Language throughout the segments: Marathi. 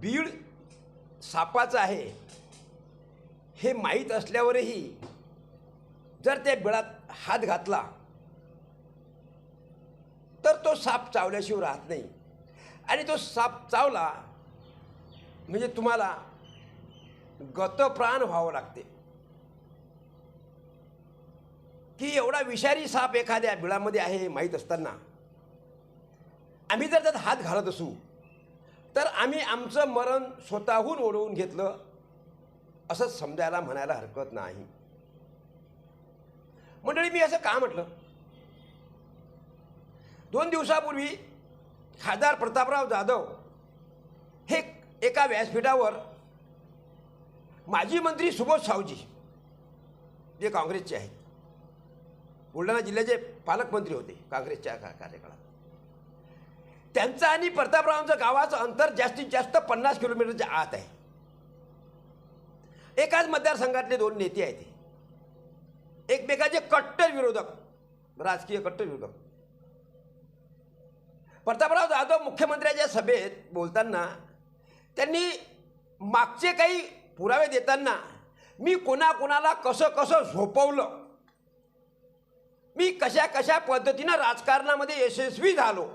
बीड सापाचं आहे. हे माहीत असल्यावरही जर त्या बिळात हात घातला तर तो साप चावल्याशिवाय राहत नाही. आणि तो साप चावला म्हणजे तुम्हाला गतप्राण व्हावं लागते. की एवढा विषारी साप एखाद्या बिळामध्ये आहे हे माहीत असताना आम्ही जर त्यात हात घालत असू तर आम्ही आमचं मरण स्वतःहून ओढवून घेतलं. असं समजायला म्हणायला हरकत नाही. मंडळी मी असं का म्हटलं? दोन दिवसापूर्वी खासदार प्रतापराव जाधव हे एका व्यासपीठावर माजी मंत्री सुबोध सावजी जे काँग्रेसचे आहेत बुलढाणा जिल्ह्याचे पालकमंत्री होते काँग्रेसच्या का कार्यकाळात. त्यांचं आणि प्रतापरावांचं गावाचं अंतर जास्तीत जास्त पन्नास किलोमीटरच्या आत आहे. एकाच मतदारसंघातले दोन नेते आहेत एकमेकाचे कट्टर विरोधक राजकीय कट्टर विरोधक. प्रतापराव जाधव मुख्यमंत्र्याच्या सभेत बोलताना त्यांनी मागचे काही पुरावे देताना मी कोणाकोणाला कसं कसं झोपवलं मी कशा कशा पद्धतीनं राजकारणामध्ये यशस्वी झालो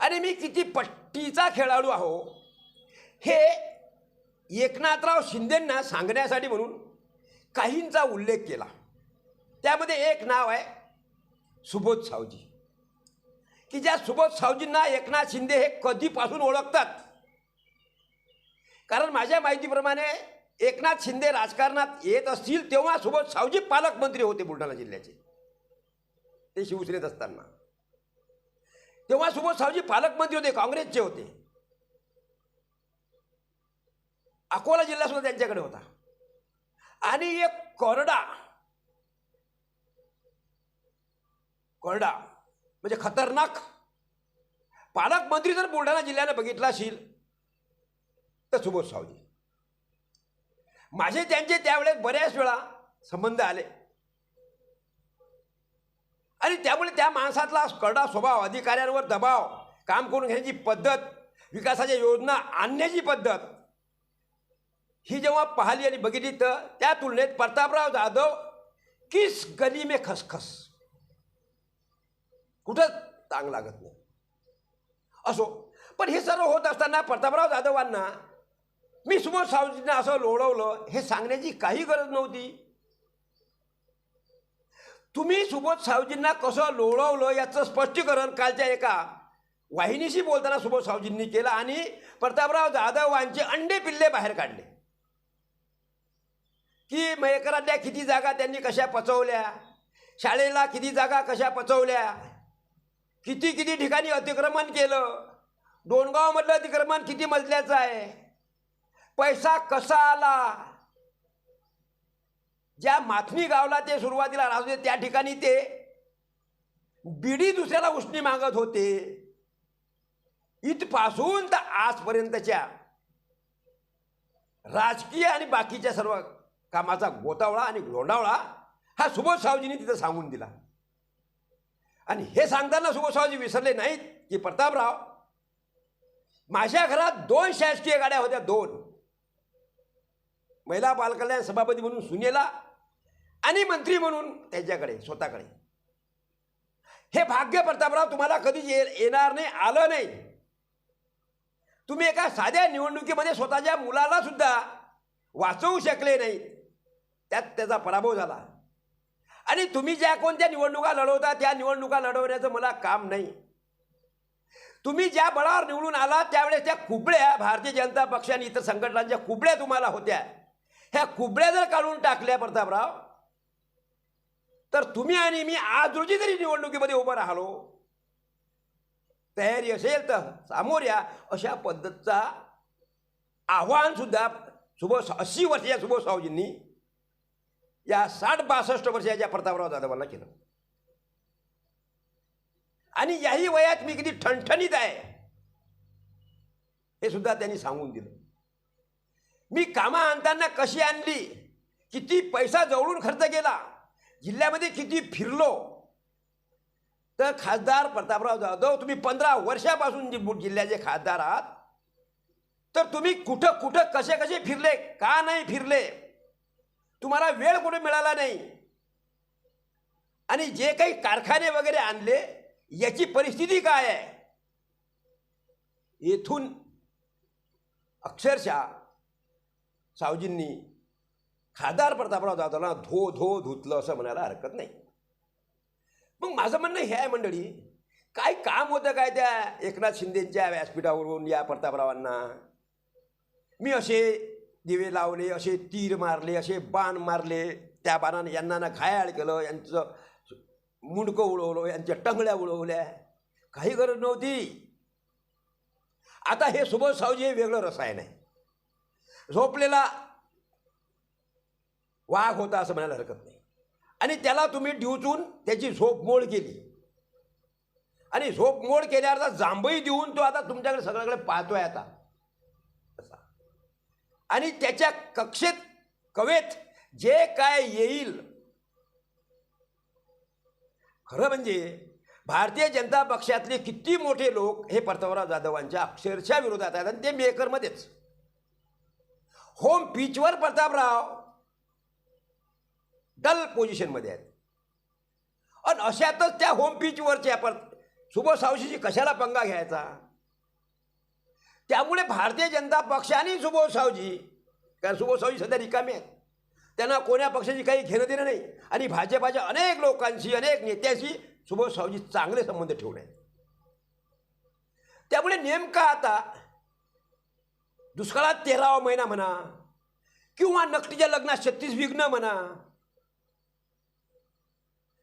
आणि मी किती पट्टीचा खेळाडू आहो. हे एकनाथराव शिंदेंना सांगण्यासाठी म्हणून काहींचा उल्लेख केला. त्यामध्ये एक नाव आहे सुबोध सावजी. की ज्या सुबोध सावजींना एकनाथ शिंदे हे कधीपासून ओळखतात? कारण माझ्या माहितीप्रमाणे एकनाथ शिंदे राजकारणात येत असतील तेव्हा सुबोध सावजी पालकमंत्री होते बुलढाणा जिल्ह्याचे. ते शिवसेनेत असताना. तेव्हा सुबोध सावजी पालकमंत्री होते काँग्रेसचे होते. अकोला जिल्हा सुद्धा त्यांच्याकडे होता. आणि एक कोरडा कोरडा म्हणजे खतरनाक पालकमंत्री जर बुलढाणा जिल्ह्याने बघितला असेल तर सुबोध सावजी. माझे त्यांचे त्यावेळेस बऱ्याच वेळा संबंध आले. आणि त्यामुळे त्या माणसातला करडा स्वभाव अधिकाऱ्यांवर दबाव काम करून घेण्याची पद्धत विकासाच्या योजना आणण्याची पद्धत ही जेव्हा पाहिली आणि बघितली तर त्या तुलनेत प्रतापराव जाधव किस गली में खसखस. कुठंच चांग लागत नाही. असो. पण हे सर्व होत असताना प्रतापराव जाधवांना मी सुमोर सावजींना असं लोळवलं हे सांगण्याची काही गरज नव्हती. तुम्ही सुबोध सावजींना कसं लोळवलं याचं स्पष्टीकरण कालच्या एका वाहिनीशी बोलताना सुबोध सावजींनी केलं आणि प्रतापराव जाधवांचे अंडे पिल्ले बाहेर काढले. की मयकरातल्या किती जागा त्यांनी कशा पचवल्या? शाळेला किती जागा कशा पचवल्या? किती किती ठिकाणी अतिक्रमण केलं? डोणगावमधलं अतिक्रमण किती मजल्याचं आहे? पैसा कसा आला? ज्या माथमी गावला ते सुरुवातीला राहत होते त्या ठिकाणी ते बिडी दुसऱ्याला उष्णी मागत होते. इथपासून तर आजपर्यंतच्या राजकीय आणि बाकीच्या सर्व कामाचा गोतावळा आणि लोंडावळा हा सुबोध सावजींनी तिथं सांगून दिला. आणि हे सांगताना सुबोध सावजी विसरले नाहीत की प्रतापराव माझ्या घरात दोन शासकीय गाड्या होत्या दोन. महिला बालकल्याण सभापती म्हणून सुनेला आणि मंत्री म्हणून त्याच्याकडे स्वतःकडे. हे भाग्य प्रतापराव तुम्हाला कधीच ये येणार नाही आलं नाही. तुम्ही एका साध्या निवडणुकीमध्ये स्वतःच्या मुलाला सुद्धा वाचवू शकले नाही. त्यात त्याचा पराभव झाला. आणि तुम्ही ज्या कोणत्या निवडणुका लढवता त्या निवडणुका लढवण्याचं मला काम नाही. तुम्ही ज्या बळावर निवडून आला त्यावेळेस त्या कुबड्या भारतीय जनता पक्ष आणि इतर संघटनांच्या कुबड्या तुम्हाला होत्या. ह्या कुबड्या जर काढून टाकल्या प्रतापराव तर तुम्ही आणि मी आज रोजी जरी निवडणुकीमध्ये उभं राहिलो तयारी असेल तर सामोर या अशा पद्धतचा आव्हान सुद्धा सुबोध अस्सी वर्षाच्या सुभाष सावजींनी या साठ बासष्ट वर्षाच्या प्रतापराव जाधवांना केलं. आणि याही वयात मी किती ठणठणीत आहे हे सुद्धा त्यांनी सांगून दिलं. मी कामा आणताना कशी आणली किती पैसा जवळून खर्च केला जिल्ह्यामध्ये किती फिरलो तर खासदार प्रतापराव जाधव तुम्ही पंधरा वर्षापासून जि- जिल्ह्याचे खासदार आहात तर तुम्ही कुठं कुठं कसे कसे फिरले का नाही फिरले तुम्हाला वेळ कुठे मिळाला नाही. आणि जे काही कारखाने वगैरे आणले याची परिस्थिती काय आहे? येथून अक्षरशः सावजींनी खासदार प्रतापराव जाधवला धो धो धुतलं असं म्हणायला हरकत नाही. मग माझं म्हणणं हे आहे मंडळी काय काम होतं काय त्या एकनाथ शिंदेच्या व्यासपीठावरून या प्रतापरावांना? मी असे दिवे लावले असे तीर मारले असे बाण मारले त्या बाणाने यांना ना घायाळ केलं यांचं मुंडकं उडवलं यांच्या टंगड्या उडवल्या. काही गरज नव्हती. आता हे सुबोध सावजी हे वेगळं रसायन आहे. झोपलेला वाघ होता असं म्हणायला हरकत नाही. आणि त्याला तुम्ही डिवचून त्याची झोप मोड केली. आणि झोप मोड केल्यावर जांभई देऊन तो आता तुमच्याकडे सगळ्याकडे पाहतोय आता. असा. आणि त्याच्या कक्षेत कवेत जे काय येईल. खरं म्हणजे भारतीय जनता पक्षातले किती मोठे लोक हे प्रतापराव जाधवांच्या अक्षरशः विरोधात आहेत आणि ते मेकरमध्येच होम पिचवर प्रतापराव डल पोझिशनमध्ये आहेत. आणि अशातच त्या होम पिचवरच्या पर सुबोध सावशीची कशाला पंगा घ्यायचा? त्यामुळे भारतीय जनता पक्षाने सुबोध सावजी कारण सुबोध सावजी सध्या रिकामे आहेत. त्यांना कोण्या पक्षाची काही घेणं देणं नाही. आणि भाजपाच्या अनेक लोकांशी अनेक नेत्याशी सुबोध सावजी चांगले संबंध ठेवले आहेत. त्यामुळे नेमका आता दुष्काळात तेरावा महिना म्हणा किंवा नकटीच्या लग्नात छत्तीस विघ्न म्हणा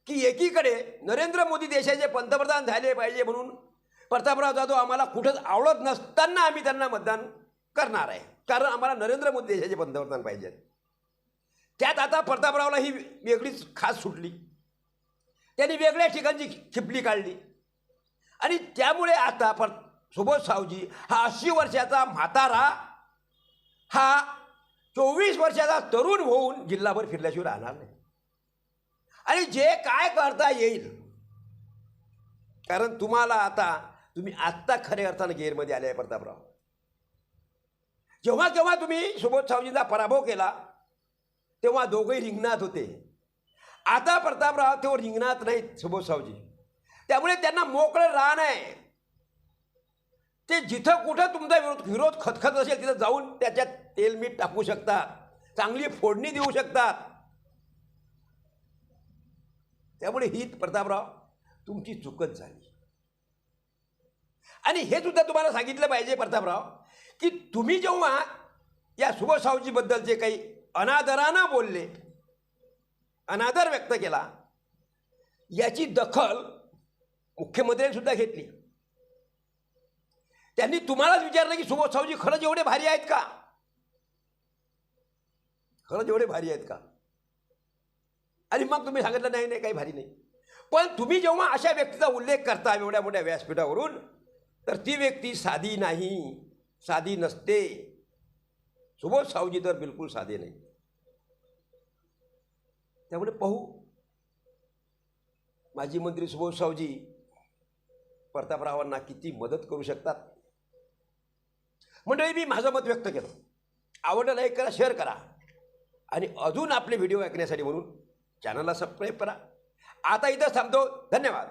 की एकीकडे नरेंद्र मोदी देशाचे पंतप्रधान झाले पाहिजे म्हणून प्रतापराव जाधव आम्हाला कुठंच आवडत नसताना आम्ही त्यांना मतदान करणार आहे. कारण आम्हाला नरेंद्र मोदी देशाचे पंतप्रधान पाहिजेत. त्यात आता प्रतापरावला ही वेगळीच खास सुटली. त्यांनी वेगळ्या ठिकाणची खिपली काढली. आणि त्यामुळे आता पर सुबोध सावजी हा अस्सी वर्षाचा म्हातारा हा चोवीस वर्षाचा तरुण होऊन जिल्हाभर फिरल्याशिवाय राहणार नाही. आणि जे काय करता येईल. कारण तुम्हाला आता तुम्ही आत्ता खऱ्या अर्थानं गेअरमध्ये आले आहे प्रतापराव. जेव्हा केव्हा तुम्ही सुबोध सावजींचा पराभव केला तेव्हा दोघंही रिंगणात होते. आता प्रतापराव तेव्हा रिंगणात नाहीत सुबोध सावजी. त्यामुळे त्यांना मोकळं रान आहे. ते जिथं कुठं तुमचा विरोध विरोध खतखत असेल तिथं जाऊन त्याच्यात तेल मीठ टाकू शकतात चांगली फोडणी देऊ शकतात त्यामुळे ही प्रतापराव तुमची चुकच झाली. आणि हे सुद्धा तुम्हाला सांगितलं पाहिजे प्रतापराव की तुम्ही जेव्हा या सुभाष सावजीबद्दल जे काही अनादरानं बोलले अनादर व्यक्त केला याची दखल मुख्यमंत्र्यांनी सुद्धा घेतली. त्यांनी तुम्हालाच विचारलं की सुभाष सावजी खरंच एवढे भारी आहेत का? खरंच एवढे भारी आहेत का? आणि मग तुम्ही सांगितलं नाही नाही काही भारी नाही. पण तुम्ही जेव्हा अशा व्यक्तीचा उल्लेख करता एवढ्या मोठ्या व्यासपीठावरून तर ती व्यक्ती साधी नाही साधी नसते. सुबोध सावजी तर बिलकुल साधे नाही. त्यामुळे पाहू माजी मंत्री सुबोध सावजी प्रतापरावांना किती मदत करू शकतात? मंडळी मी माझं मत व्यक्त केलं. आवडलं लाईक करा शेअर करा. आणि अजून आपले व्हिडिओ ऐकण्यासाठी म्हणून चॅनलला सबस्क्राईब करा. आता इथं थांबतो. धन्यवाद.